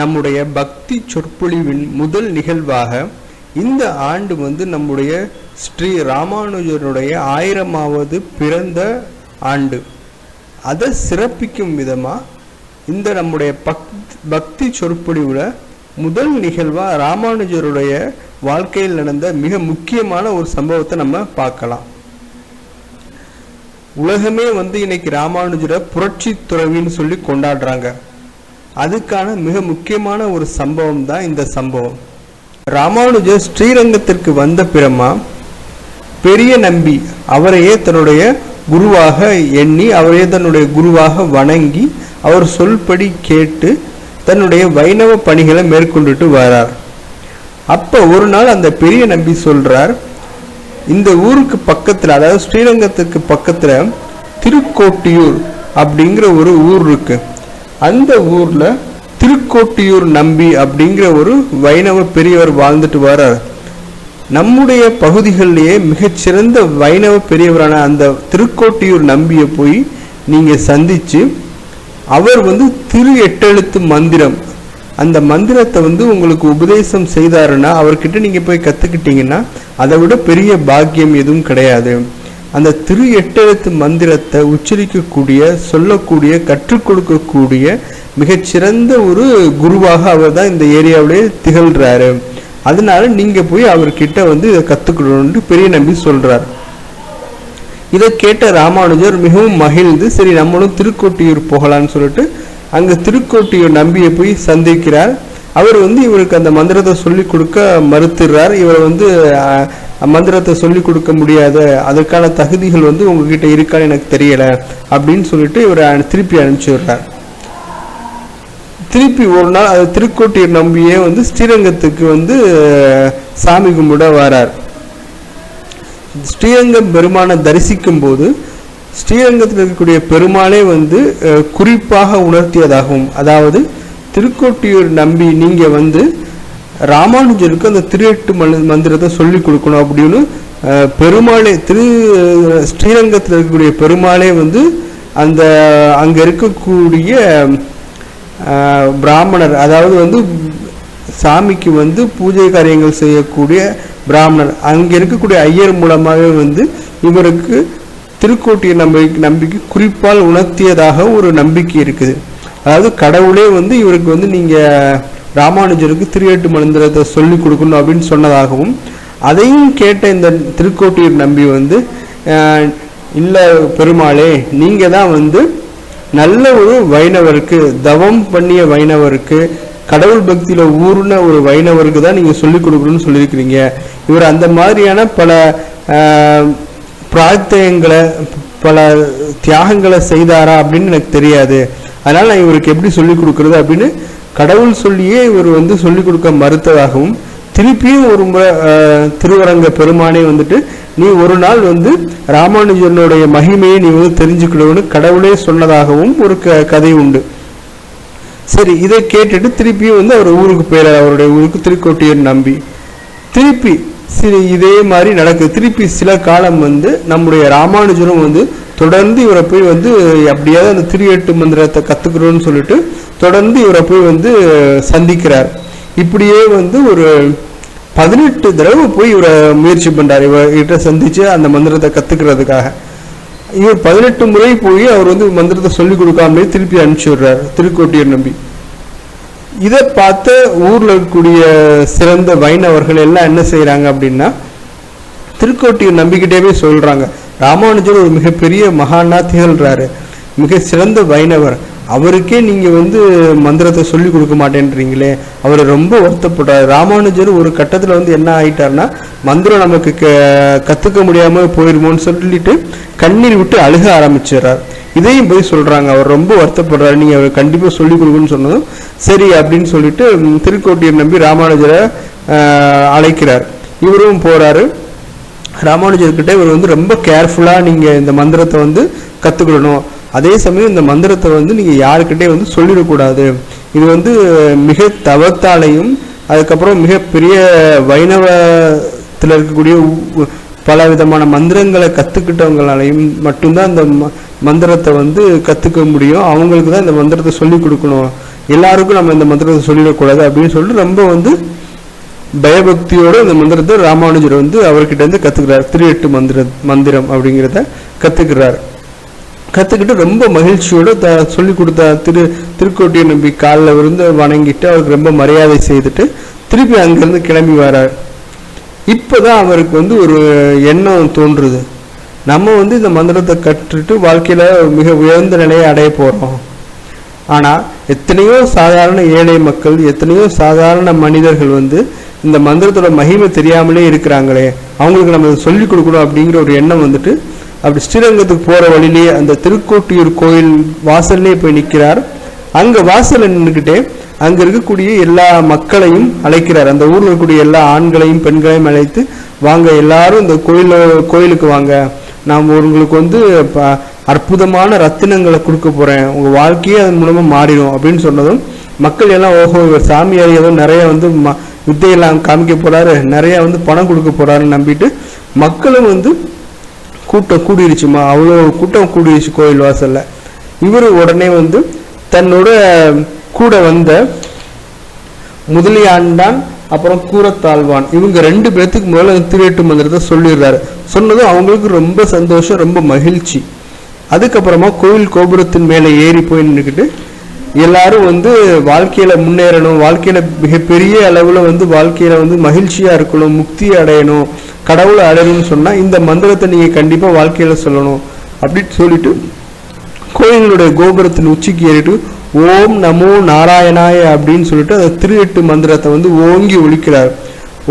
நம்முடைய பக்தி சொற்பொழிவின் முதல் நிகழ்வாக இந்த ஆண்டு வந்து நம்முடைய ஸ்ரீ ராமானுஜனுடைய ஆயிரமாவது பிறந்த ஆண்டு. அதை சிறப்பிக்கும் விதமாக இந்த நம்முடைய பக் பக்தி சொற்பொழிவில் முதல் நிகழ்வாக ராமானுஜருடைய வாழ்க்கையில் நடந்த மிக முக்கியமான ஒரு சம்பவத்தை நம்ம பார்க்கலாம். உலகமே வந்து இன்னைக்கு ராமானுஜரை புரட்சி துறவின்னு சொல்லி கொண்டாடுறாங்க. அதுக்கான மிக முக்கியமான ஒரு சம்பவம் தான் இந்த சம்பவம். ராமானுஜர் ஸ்ரீரங்கத்திற்கு வந்த பிறமா பெரிய நம்பி அவரையே தன்னுடைய குருவாக எண்ணி அவரையே தன்னுடைய குருவாக வணங்கி அவர் சொல்படி கேட்டு தன்னுடைய வைணவ பணிகளை மேற்கொண்டுட்டு வரார். அப்போ ஒரு நாள் அந்த பெரிய நம்பி சொல்றார் இந்த ஊருக்கு பக்கத்தில் அதாவது ஸ்ரீரங்கத்துக்கு பக்கத்தில் திருக்கோட்டியூர் அப்படிங்கிற ஒரு ஊர் இருக்குது அந்த ஊரில் திருக்கோட்டியூர் நம்பி அப்படிங்கிற ஒரு வைணவ பெரியவர் வாழ்ந்துட்டு வரார். நம்முடைய பகுதிகளிலேயே மிகச்சிறந்த வைணவ பெரியவரான அந்த திருக்கோட்டியூர் நம்பியை போய் நீங்கள் சந்தித்து அவர் வந்து திரு எட்டெழுத்து மந்திரம். அந்த மந்திரத்தை வந்து உங்களுக்கு உபதேசம் செய்தாருன்னா அவர்கிட்ட நீங்கள் போய் கற்றுக்கிட்டீங்கன்னா அதை விட பெரிய பாக்கியம் எதுவும் கிடையாது. அந்த திரு எட்டெழுத்து மந்திரத்தை உச்சரிக்கக்கூடிய சொல்லக்கூடிய கற்றுக் கொடுக்கக்கூடிய மிகச்சிறந்த ஒரு குருவாக அவர் தான் இந்த ஏரியாவிலே திகழ்கிறாரு அதனால நீங்க போய் அவர்கிட்ட வந்து இதை கற்றுக்கணும்னு பெரிய நம்பி சொல்கிறார் இதை கேட்ட ராமானுஜர் மிகவும் மகிழ்ந்து சரி நம்மளும் திருக்கோட்டியூர் போகலான்னு சொல்லிட்டு அங்க திருக்கோட்டியூர் நம்பியை போய் சந்திக்கிறார். அவர் வந்து இவருக்கு அந்த மந்திரத்தை சொல்லி கொடுக்க மறுத்துறார். இவர் வந்து மந்திரத்தை சொல்லி கொடுக்க முடியாத அதற்கான தகுதிகள் வந்து உங்ககிட்ட இருக்கான்னு எனக்கு தெரியல அப்படின்னு சொல்லிட்டு இவரை திருப்பி அனுப்பிச்சி விடுறார் திருப்பி ஒரு நாள் அது திருக்கோட்டியூர் நம்பியே வந்து ஸ்ரீரங்கத்துக்கு வந்து சாமி கும்பிட வரார். ஸ்ரீரங்கம் பெருமானை தரிசிக்கும் போது ஸ்ரீரங்கத்தில் இருக்கக்கூடிய பெருமாளே வந்து குறிப்பாக உணர்த்தியதாகும் அதாவது திருக்கோட்டியூர் நம்பி நீங்கள் வந்து ராமானுஜருக்கு அந்த திருஎட்டு மல- மந்திரத்தை சொல்லி கொடுக்கணும் அப்படின்னு பெருமாளே திரு ஸ்ரீரங்கத்தில் இருக்கக்கூடிய பெருமாளே வந்து அந்த அங்கே இருக்கக்கூடிய பிராமணர் அதாவது வந்து சாமிக்கு வந்து பூஜை காரியங்கள் செய்யக்கூடிய பிராமணர் அங்கே இருக்கக்கூடிய ஐயர் மூலமாகவே வந்து இவருக்கு திருக்கோட்டிய நம்பிக்கை நம்பிக்கை குறிப்பால் உணர்த்தியதாக ஒரு நம்பிக்கை இருக்குது. அதாவது கடவுளே வந்து இவருக்கு வந்து நீங்கள் ராமானுஜருக்கு திரு மந்திரத்தை சொல்லி கொடுக்கணும் அப்படின்னு சொன்னதாகவும் அதையும் கேட்ட இந்த திருக்கோட்டியூர் நம்பி வந்து இல்லை பெருமாளே நீங்கள் தான் வந்து நல்ல ஒரு வைணவருக்கு தவம் பண்ணிய வைணவருக்கு கடவுள் பக்தியில் ஊர்ன ஒரு வைணவருக்கு தான் நீங்கள் சொல்லிக் கொடுக்கணும்னு சொல்லியிருக்கிறீங்க. இவர் அந்த மாதிரியான பல பிரார்த்தயங்களை பல தியாகங்களை செய்தாரா அப்படின்னு எனக்கு தெரியாது. அதனால் நான் இவருக்கு எப்படி சொல்லிக் கொடுக்குறது அப்படின்னு கடவுள் சொல்லியே இவர் வந்து சொல்லிக் கொடுக்க மறுத்ததாகவும் திருப்பியும் ஒரு முறை திருவரங்க பெருமானே வந்துட்டு நீ ஒரு நாள் வந்து ராமானுஜனுடைய மகிமையை நீ வந்து தெரிஞ்சுக்கணும்னு கடவுளே சொன்னதாகவும் ஒரு க கதை உண்டு. சரி இதை கேட்டுட்டு திருப்பியும் வந்து அவர் ஊருக்கு போயிறார் அவருடைய ஊருக்கு திருக்கோட்டியர் நம்பி. திருப்பி சரி இதே மாதிரி நடக்குது திருப்பி சில காலம் வந்து நம்முடைய ராமானுஜரும் வந்து தொடர்ந்து இவரை போய் வந்து அப்படியாவது அந்த திரு எட்டு மந்திரத்தை கத்துக்கிறோம்னு சொல்லிட்டு தொடர்ந்து இவரை போய் வந்து சந்திக்கிறார். இப்படியே வந்து ஒரு பதினெட்டு தடவை போய் இவரை முயற்சி பண்ணுறார் இவர்கிட்ட சந்திச்சு அந்த மந்திரத்தை கத்துக்கிறதுக்காக. இவர் பதினெட்டு முறை போய் அவர் வந்து மந்திரத்தை சொல்லி கொடுக்காமலே திருப்பி அனுப்பிச்சு விடுறார். திருக்கோட்டியர் நம்பி. இதை பார்த்து ஊர்ல இருக்கக்கூடிய சிறந்த வைணவர்கள் எல்லாம் என்ன செய்கிறாங்க அப்படின்னா திருக்கோட்டியை நம்பிக்கிட்டே சொல்றாங்க. ராமானுஜர் ஒரு மிகப்பெரிய மகானா திகழ்றாரு மிக சிறந்த வைணவர். அவருக்கே நீங்கள் வந்து மந்திரத்தை சொல்லி கொடுக்க மாட்டேன்றீங்களே அவர் ரொம்ப வருத்தப்படுறாரு ராமானுஜர் ஒரு கட்டத்தில் வந்து என்ன ஆயிட்டாருன்னா மந்திரம் நமக்கு க- கத்துக்க முடியாமல் போயிருமோன்னு சொல்லிட்டு கண்ணீர் விட்டு அழுக ஆரம்பிச்சிடுறார். இதையும் போய் சொல்றாங்க. அவர் ரொம்ப வருத்தப்படுறாரு. நீங்கள் அவர் கண்டிப்பா சொல்லி கொடுக்குன்னு சொன்னதும் சரி அப்படின்னு சொல்லிட்டு ம், நம்பி ராமானுஜரை ஆஹ், அழைக்கிறார். இவரும் போறாரு. ராமானுஜர்கிட்ட இவர் வந்து ரொம்ப கேர்ஃபுல்லா நீங்க இந்த மந்திரத்தை வந்து கற்றுக்கொள்ளணும் அதே சமயம் இந்த மந்திரத்தை வந்து நீங்கள் யாருக்கிட்டே வந்து சொல்லிடக்கூடாது. இது வந்து மிக தவத்தாலையும் அதுக்கப்புறம் மிகப்பெரிய வைணவத்தில் இருக்கக்கூடிய உ- பல விதமான மந்திரங்களை கற்றுக்கிட்டவங்களாலையும் மட்டும்தான் இந்த ம- மந்திரத்தை வந்து கற்றுக்க முடியும். அவங்களுக்கு தான் இந்த மந்திரத்தை சொல்லி கொடுக்கணும். எல்லாருக்கும் நம்ம இந்த மந்திரத்தை சொல்லிடக்கூடாது அப்படின்னு சொல்லிட்டு ரொம்ப வந்து பயபக்தியோடு இந்த மந்திரத்தை ராமானுஜர் வந்து அவர்கிட்ட இருந்து கற்றுக்கிறார் திரு எட்டு மந்திர மந்திரம் அப்படிங்கிறத கற்றுக்கிறார் கற்றுக்கிட்டு ரொம்ப மகிழ்ச்சியோடு த சொல்லி கொடுத்த திரு திருக்கோட்டிய நம்பி காலில் விருந்து வணங்கிட்டு அவருக்கு ரொம்ப மரியாதை செய்துட்டு திருப்பி அங்கேருந்து கிளம்பி வரார். இப்போ தான் அவருக்கு வந்து ஒரு எண்ணம் தோன்றுது. நம்ம வந்து இந்த மந்திரத்தை கற்றுட்டு வாழ்க்கையில் மிக உயர்ந்த நிலையை அடைய போகிறோம் ஆனால் எத்தனையோ சாதாரண ஏழை மக்கள் எத்தனையோ சாதாரண மனிதர்கள் வந்து இந்த மந்திரத்தோட மகிமை தெரியாமலே இருக்கிறாங்களே அவங்களுக்கு நம்ம சொல்லிக் கொடுக்கணும் அப்படிங்கிற ஒரு எண்ணம் வந்துட்டு அப்படி ஸ்ரீரங்கத்துக்கு போகிற வழியிலேயே அந்த திருக்கோட்டியூர் கோயில் வாசல்லே போய் நிற்கிறார் அங்கே வாசலில் நின்றுக்கிட்டே அங்கே இருக்கக்கூடிய எல்லா மக்களையும் அழைக்கிறார். அந்த ஊரில் இருக்கக்கூடிய எல்லா ஆண்களையும் பெண்களையும் அழைத்து வாங்க எல்லாரும் இந்த கோயில கோயிலுக்கு வாங்க. நாம் உங்களுக்கு வந்து அற்புதமான ரத்தினங்களை கொடுக்க போகிறேன் உங்கள் வாழ்க்கையே அதன் மூலமாக மாறிடும். அப்படின்னு சொன்னதும் மக்கள் எல்லாம் ஓஹோ இவர் சாமியார் ஏதோ நிறைய வந்து ம- வித்தையெல்லாம் காமிக்க போகிறாரு நிறையா வந்து பணம் கொடுக்க போகிறாருன்னு நம்பிட்டு மக்களும் வந்து கூட்டம் கூடிருச்சுமா அவ்வளோ கூட்டம் கூடிருச்சு கோயில் வாசல்ல. இவர் உடனே வந்து தன்னோட கூட வந்த முதலியாண்டான் அப்புறம் கூரத்தாழ்வான். இவங்க ரெண்டு பேர்த்துக்கு முதல்ல திருவேட்டு மந்திரத்தை சொல்லிடுறாரு. சொன்னதும் அவங்களுக்கு ரொம்ப சந்தோஷம் ரொம்ப மகிழ்ச்சி. அதுக்கப்புறமா கோவில் கோபுரத்தின் மேலே ஏறி போய் நின்றுக்கிட்டு எல்லாரும் வந்து வாழ்க்கையில முன்னேறணும் வாழ்க்கையில மிகப்பெரிய அளவில் வந்து வாழ்க்கையில வந்து மகிழ்ச்சியா இருக்கணும் முக்தி அடையணும் கடவுளை அடையணும்னு சொன்னால் இந்த மந்திரத்தை நீங்கள் கண்டிப்பாக வாழ்க்கையில் சொல்லணும். அப்படின்னு சொல்லிட்டு கோயிலுடைய கோபுரத்தின் உச்சிக்கு ஏறிட்டு ஓம் நமோ நாராயணாய அப்படின்னு சொல்லிட்டு அந்த திருஎட்டு மந்திரத்தை வந்து ஓங்கி ஒழிக்கிறார்.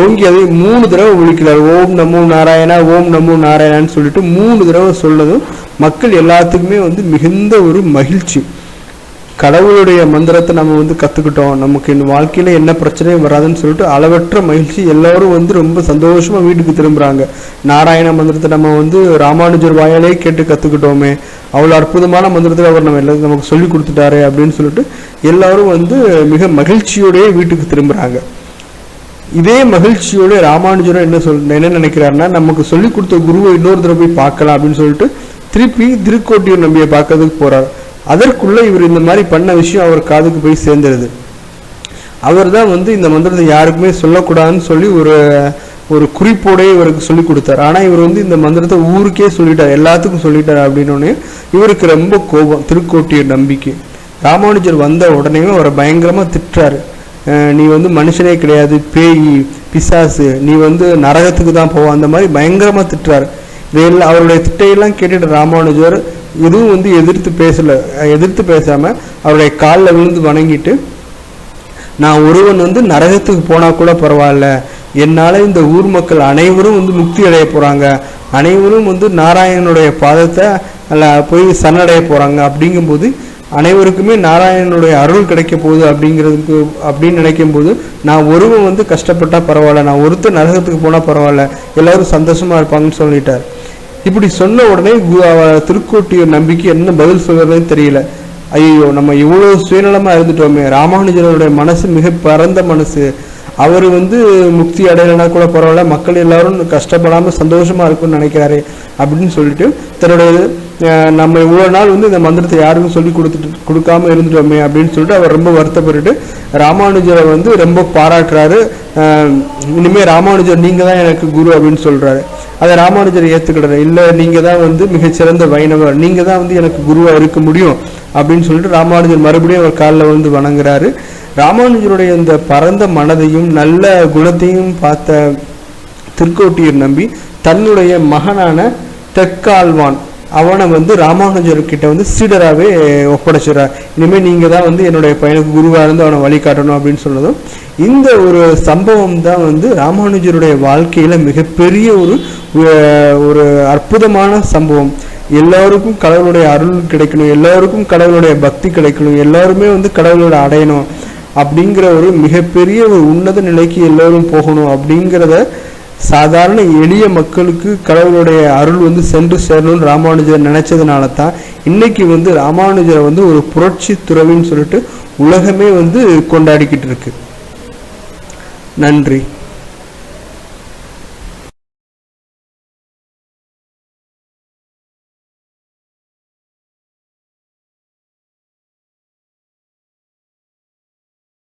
ஓங்கி அதை மூணு தடவை ஒழிக்கிறார். ஓம் நமோ நாராயணா ஓம் நமோ நாராயணான்னு சொல்லிட்டு மூணு தடவை சொல்லதும் மக்கள் எல்லாத்துக்குமே வந்து மிகுந்த ஒரு மகிழ்ச்சி. கடவுளுடைய மந்திரத்தை நம்ம வந்து கத்துக்கிட்டோம். நமக்கு இந்த வாழ்க்கையில என்ன பிரச்சனையும் வராதுன்னு சொல்லிட்டு அளவற்ற மகிழ்ச்சி எல்லாரும் வந்து ரொம்ப சந்தோஷமா வீட்டுக்கு திரும்புறாங்க. நாராயண மந்திரத்தை நம்ம வந்து ராமானுஜர் வாயாலே கேட்டு கத்துக்கிட்டோமே. அவ்வளோ அற்புதமான மந்திரத்தை அவர் நம்ம எல்லாத்தையும் நமக்கு சொல்லி கொடுத்துட்டாரு அப்படின்னு சொல்லிட்டு எல்லாரும் வந்து மிக மகிழ்ச்சியோடையே வீட்டுக்கு திரும்புறாங்க. இதே மகிழ்ச்சியோட ராமானுஜரும் என்ன சொல் என்ன நினைக்கிறாருன்னா நமக்கு சொல்லி கொடுத்த குருவை இன்னொரு தடவை போய் பார்க்கலாம் அப்படின்னு சொல்லிட்டு திருப்பி திருக்கோட்டியூர் நம்பியை பார்க்கறதுக்கு போகிறார் அதற்குள்ளே இவர் இந்த மாதிரி பண்ண விஷயம் அவர் காதுக்கு போய் சேர்ந்துருது. அவர் தான் வந்து இந்த மந்திரத்தை யாருக்குமே சொல்லக்கூடாதுன்னு சொல்லி ஒரு ஒரு குறிப்போடே இவருக்கு சொல்லி கொடுத்தார். ஆனால் இவர் வந்து இந்த மந்திரத்தை ஊருக்கே சொல்லிட்டார். எல்லாத்துக்கும் சொல்லிட்டார் அப்படின்னோடனே இவருக்கு ரொம்ப கோபம் திருக்கோட்டியர் நம்பிக்கை. ராமானுஜர் வந்த உடனே அவரை பயங்கரமாக திட்டுறாரு. நீ வந்து மனுஷனே கிடையாது பேய் பிசாசு நீ வந்து நரகத்துக்கு தான் போவோம் அந்த மாதிரி பயங்கரமாக திட்டுறாரு. இதையெல்லாம் அவருடைய திட்டையெல்லாம் கேட்டுட்டு ராமானுஜர் எதுவும் வந்து எதிர்த்து பேசலை எதிர்த்து பேசாமல் அவருடைய காலில் விழுந்து வணங்கிட்டு நான் ஒருவன் வந்து நரகத்துக்கு போனால் கூட பரவாயில்ல. என்னால் இந்த ஊர் மக்கள் அனைவரும் வந்து முக்தி அடைய போகிறாங்க அனைவரும் வந்து நாராயணனுடைய பாதத்தை போய் சரணடைய போகிறாங்க அப்படிங்கும்போது அனைவருக்குமே நாராயணனுடைய அருள் கிடைக்க போகுது அப்படிங்கிறதுக்கு அப்படின்னு நினைக்கும் போது நான் ஒருவன் வந்து கஷ்டப்பட்டால் பரவாயில்ல. நான் ஒருத்தர் நரகத்துக்கு போனால் பரவாயில்ல. எல்லோரும் சந்தோஷமாக இருப்பாங்கன்னு சொல்லிட்டார். இப்படி சொன்ன உடனே கு- திருக்கோட்டியூர் நம்பிக்கை என்ன பதில் சொல்றதுன்னு தெரியல. ஐயோ நம்ம இவ்வளவு சுயநலமா இருந்துட்டோமே. ராமானுஜனுடைய மனசு மிக பரந்த மனசு. அவர் வந்து முக்தி அடையலைன்னா கூட பரவாயில்ல மக்கள் எல்லாரும் கஷ்டப்படாமல் சந்தோஷமா இருக்கும்னு நினைக்கிறாரு அப்படின்னு சொல்லிட்டு தன்னுடைய நம்ம இவ்வளோ நாள் வந்து இந்த மந்திரத்தை யாருக்கும் சொல்லி கொடுத்துட்டு கொடுக்காம இருந்துட்டோமே அப்படின்னு சொல்லிட்டு அவர் ரொம்ப வருத்தப்பட்டுட்டு ராமானுஜரை வந்து ரொம்ப பாராட்டுறாரு. இனிமேல் ராமானுஜர் நீங்கள் தான் எனக்கு குரு அப்படின்னு சொல்கிறாரு அதை ராமானுஜர் ஏத்துக்கிடுறாரு இல்லை நீங்கள் தான் வந்து மிகச்சிறந்த வைணவர். நீங்கள் தான் வந்து எனக்கு குருவாக இருக்க முடியும். அப்படின்னு சொல்லிட்டு ராமானுஜர் மறுபடியும் அவர் காலில் வந்து வணங்குறாரு. ராமானுஜருடைய இந்த பரந்த மனதையும் நல்ல குணத்தையும் பார்த்த திருக்கோட்டியர் நம்பி தன்னுடைய மகனான தெற்கால்வான் அவனை வந்து ராமானுஜர்கிட்ட வந்து சீடராகவே ஒப்படைச்சிடுறார் இனிமேல் நீங்கள் தான் வந்து என்னுடைய பையனுக்கு குருவாக இருந்து அவனை வழிகாட்டணும் அப்படின்னு சொன்னதும் இந்த ஒரு சம்பவம் தான் வந்து ராமானுஜருடைய வாழ்க்கையில் மிகப்பெரிய ஒரு ஒரு அற்புதமான சம்பவம். எல்லாருக்கும் கடவுளுடைய அருள் கிடைக்கணும் எல்லாருக்கும் கடவுளுடைய பக்தி கிடைக்கணும் எல்லாருமே வந்து கடவுளோட அடையணும் அப்படிங்கிற ஒரு மிகப்பெரிய ஒரு உன்னத நிலைக்கு எல்லோரும் போகணும் அப்படிங்கிறத சாதாரண எளிய மக்களுக்கு கடவுளுடைய அருள் வந்து சென்று சேரணும்னு ராமானுஜர் நினைச்சதுனால தான் இன்னைக்கு வந்து ராமானுஜரை வந்து ஒரு புரட்சி துறவின்னு சொல்லிட்டு உலகமே வந்து கொண்டாடிக்கிட்டு இருக்கு. நன்றி.